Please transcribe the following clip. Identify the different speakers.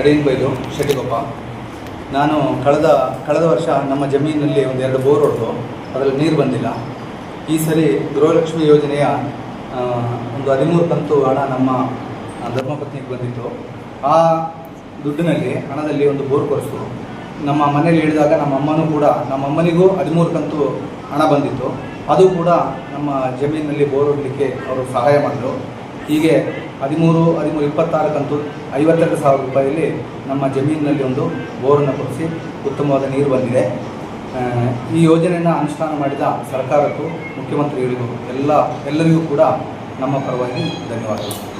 Speaker 1: ಕಡೆಯನ್ಬೈಲು ಶೆಟ್ಟಿಗೊಪ್ಪ, ನಾನು ಕಳೆದ ಕಳೆದ ವರ್ಷ ನಮ್ಮ ಜಮೀನಿನಲ್ಲಿ ಒಂದೆರಡು ಬೋರ್ ಹೊಡೆದು ಅದರಲ್ಲಿ ನೀರು ಬಂದಿಲ್ಲ. ಈ ಸರಿ ಗೃಹಲಕ್ಷ್ಮಿ ಯೋಜನೆಯ ಒಂದು ಹದಿಮೂರು ಕಂತು ಹಣ ನಮ್ಮ ಧರ್ಮಪತ್ನಿಗೆ ಬಂದಿತ್ತು. ಆ ದುಡ್ಡಿನಲ್ಲಿ ಹಣದಲ್ಲಿ ಒಂದು ಬೋರ್ ಕೊರೆಸು ನಮ್ಮ ಮನೇಲಿ ಹೇಳಿದಾಗ ನಮ್ಮ ಅಮ್ಮನೂ ಕೂಡ, ನಮ್ಮ ಅಮ್ಮನಿಗೂ ಹದಿಮೂರು ಕಂತು ಹಣ ಬಂದಿತ್ತು. ಅದು ಕೂಡ ನಮ್ಮ ಜಮೀನಿನಲ್ಲಿ ಬೋರ್ ಹೊಡಲಿಕ್ಕೆ ಅವರು ಸಹಾಯ ಮಾಡಿದ್ರು. ಹೀಗೆ ಹದಿಮೂರು ಹದಿಮೂರು ಇಪ್ಪತ್ತಾರಕ್ಕಂತೂ ಕಂತು ಐವತ್ತೆರಡು ಸಾವಿರ ರೂಪಾಯಿಯಲ್ಲಿ ನಮ್ಮ ಜಮೀನಿನಲ್ಲಿ ಒಂದು ಬೋರನ್ನು ಕೊಡಿಸಿ ಉತ್ತಮವಾದ ನೀರು ಬಂದಿದೆ. ಈ ಯೋಜನೆಯನ್ನು ಅನುಷ್ಠಾನ ಮಾಡಿದ ಸರ್ಕಾರಕ್ಕೂ ಮುಖ್ಯಮಂತ್ರಿಗಳಿಗೂ ಎಲ್ಲ, ಎಲ್ಲರಿಗೂ ಕೂಡ ನಮ್ಮ ಪರವಾಗಿ ಧನ್ಯವಾದಗಳು.